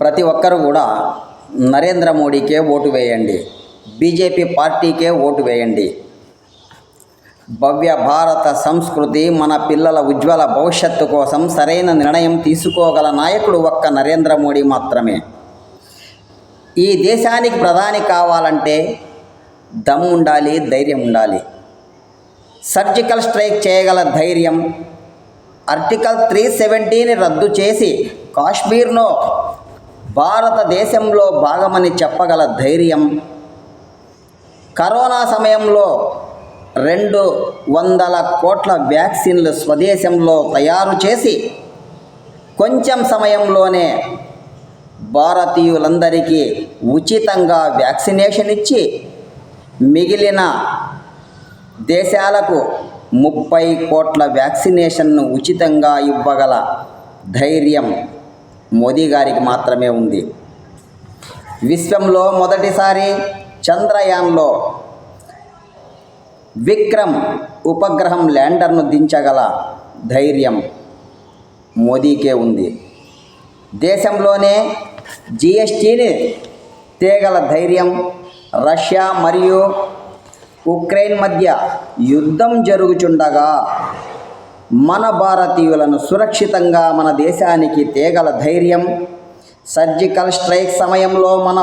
ప్రతి ఒక్కరు కూడా నరేంద్ర మోడీకే ఓటు వేయండి. బీజేపీ పార్టీకే ఓటు వేయండి. భవ్య భారత సంస్కృతి మన పిల్లల ఉజ్వల భవిష్యత్తు కోసం సరైన నిర్ణయం తీసుకోగల నాయకుడు ఒక్క నరేంద్ర మోడీ మాత్రమే. ఈ దేశానికి ప్రధాని కావాలంటే దమ్ము ఉండాలి ధైర్యం ఉండాలి. సర్జికల్ స్ట్రైక్ చేయగల ధైర్యం ఆర్టికల్ త్రీ సెవెంటీని రద్దు చేసి కాశ్మీర్ను భారతదేశంలో భాగమని చెప్పగల ధైర్యం. కరోనా సమయంలో రెండు వందల కోట్ల వ్యాక్సిన్లు స్వదేశంలో తయారు చేసి కొంచెం సమయంలోనే భారతీయులందరికీ ఉచితంగా వ్యాక్సినేషన్ ఇచ్చి మిగిలిన దేశాలకు ముప్పై కోట్ల వ్యాక్సినేషన్ను ఉచితంగా ఇవ్వగల ధైర్యం. మోదీ గారికి మాత్రమే ఉంది. విశ్వంలో మొదటిసారి చంద్రయాన్లో విక్రమ్ ఉపగ్రహం ల్యాండర్ను దించగల ధైర్యం మోదీకే ఉంది. దేశంలోనే జిఎస్టీని తేగల ధైర్యం రష్యా మరియు ఉక్రెయిన్ మధ్య యుద్ధం జరుగుచుండగా మన భారతీయులను సురక్షితంగా మన దేశానికి తేగల ధైర్యం సర్జికల్ స్ట్రైక్ సమయంలో మన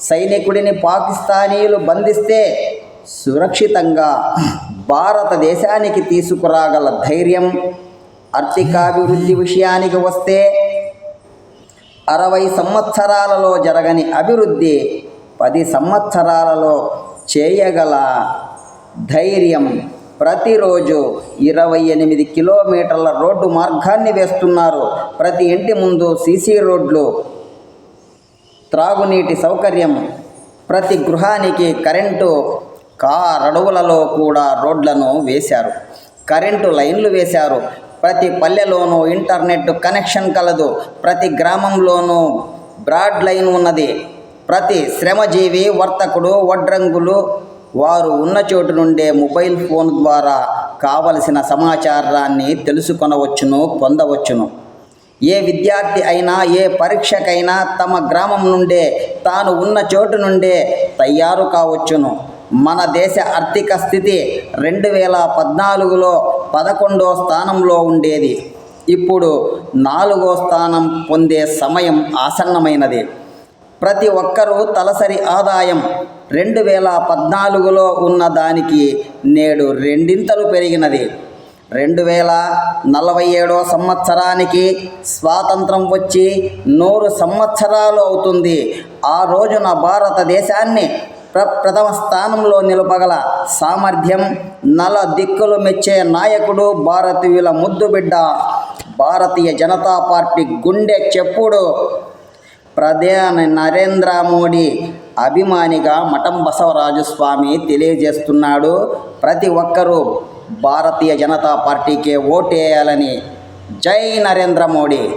సైనికుడిని పాకిస్తానీయులు బంధిస్తే సురక్షితంగా భారతదేశానికి తీసుకురాగల ధైర్యం ఆర్థికాభివృద్ధి విషయానికి వస్తే అరవై సంవత్సరాలలో జరగని అభివృద్ధి పది సంవత్సరాలలో చేయగల ధైర్యం. ప్రతిరోజు ఇరవై ఎనిమిది కిలోమీటర్ల రోడ్డు మార్గాన్ని వేస్తున్నారు. ప్రతి ఇంటి ముందు సీసీ రోడ్లు త్రాగునీటి సౌకర్యం ప్రతి గృహానికి కరెంటు కార్ అడవులలో కూడా రోడ్లను వేశారు. కరెంటు లైన్లు వేశారు. ప్రతి పల్లెలోనూ ఇంటర్నెట్ కనెక్షన్ కలదు. ప్రతి గ్రామంలోనూ బ్రాడ్ లైన్ ఉన్నది. ప్రతి శ్రమజీవి వర్తకుడు వడ్రంగులు వారు ఉన్న చోటు నుండే మొబైల్ ఫోన్ ద్వారా కావలసిన సమాచారాన్ని తెలుసుకొనవచ్చును పొందవచ్చును. ఏ విద్యార్థి అయినా ఏ పరీక్షకైనా తమ గ్రామం నుండే తాను ఉన్న చోటు నుండే తయారు కావచ్చును. మన దేశ ఆర్థిక స్థితి రెండు వేల పద్నాలుగులో పదకొండో స్థానంలో ఉండేది. ఇప్పుడు నాలుగో స్థానం పొందే సమయం ఆసన్నమైనది. ప్రతి ఒక్కరూ తలసరి ఆదాయం రెండు వేల పద్నాలుగులో ఉన్న దానికి నేడు రెండింతలు పెరిగినది. రెండు వేల నలభై ఏడో సంవత్సరానికి స్వాతంత్రం వచ్చి నూరు సంవత్సరాలు అవుతుంది. ఆ రోజున భారతదేశాన్ని ప్ర ప్రథమ స్థానంలో నిలపగల సామర్థ్యం నల దిక్కులు మెచ్చే నాయకుడు భారతీయుల ముద్దుబిడ్డ భారతీయ జనతా పార్టీ గుండె చెప్పుడు ప్రధాని నరేంద్ర మోడీ అభిమానిగా మఠం బసవరాజు స్వామి తెలియజేస్తున్నాడు. ప్రతి ఒక్కరూ భారతీయ జనతా పార్టీకే ఓటేయాలని. జై నరేంద్ర మోడీ.